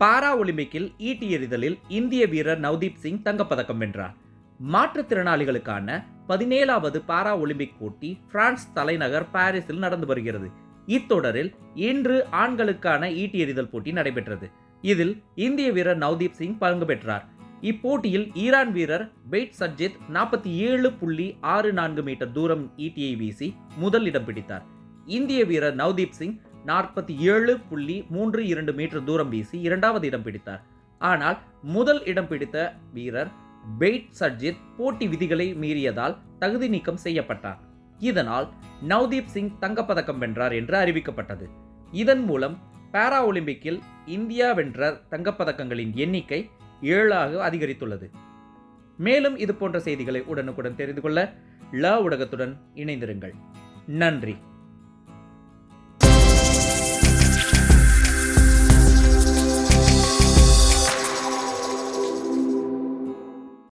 பாரா ஒலிம்பிக்கில் ஈட்டி எறிதலில் இந்திய வீரர் நவ்தீப் சிங் தங்கப்பதக்கம் வென்றார். மாற்றுத்திறனாளிகளுக்கான பதினேழாவது பாரா ஒலிம்பிக் போட்டி பிரான்ஸ் தலைநகர் பாரிஸில் நடந்து வருகிறது. இத்தொடரில் இன்று ஆண்களுக்கான ஈட்டி எறிதல் போட்டி நடைபெற்றது. இதில் இந்திய வீரர் நவ்தீப் சிங் பங்கு பெற்றார். இப்போட்டியில் ஈரான் வீரர் பெய்ட் சஜித் நாற்பத்தி ஏழு புள்ளி ஆறு நான்கு மீட்டர் தூரம் ஈட்டியை வீசி முதல் இடம் பிடித்தார். இந்திய வீரர் நவ்தீப் சிங் நாற்பத்தி ஏழு புள்ளி மூன்று இரண்டு மீட்டர் தூரம் வீசி இரண்டாவது இடம் பிடித்தார். ஆனால் முதல் இடம் பிடித்த வீரர் பெய்ட் சர்ஜித் போட்டி விதிகளை மீறியதால் தகுதி நீக்கம் செய்யப்பட்டார். இதனால் நவ்தீப் சிங் தங்கப்பதக்கம் வென்றார் என்று அறிவிக்கப்பட்டது. இதன் மூலம் பாரா ஒலிம்பிக்கில் இந்தியா வென்ற தங்கப்பதக்கங்களின் எண்ணிக்கை ஏழாக அதிகரித்துள்ளது. மேலும் இது போன்ற செய்திகளை உடனுக்குடன் தெரிந்து கொள்ள ல ஊடகத்துடன் இணைந்திருங்கள். நன்றி.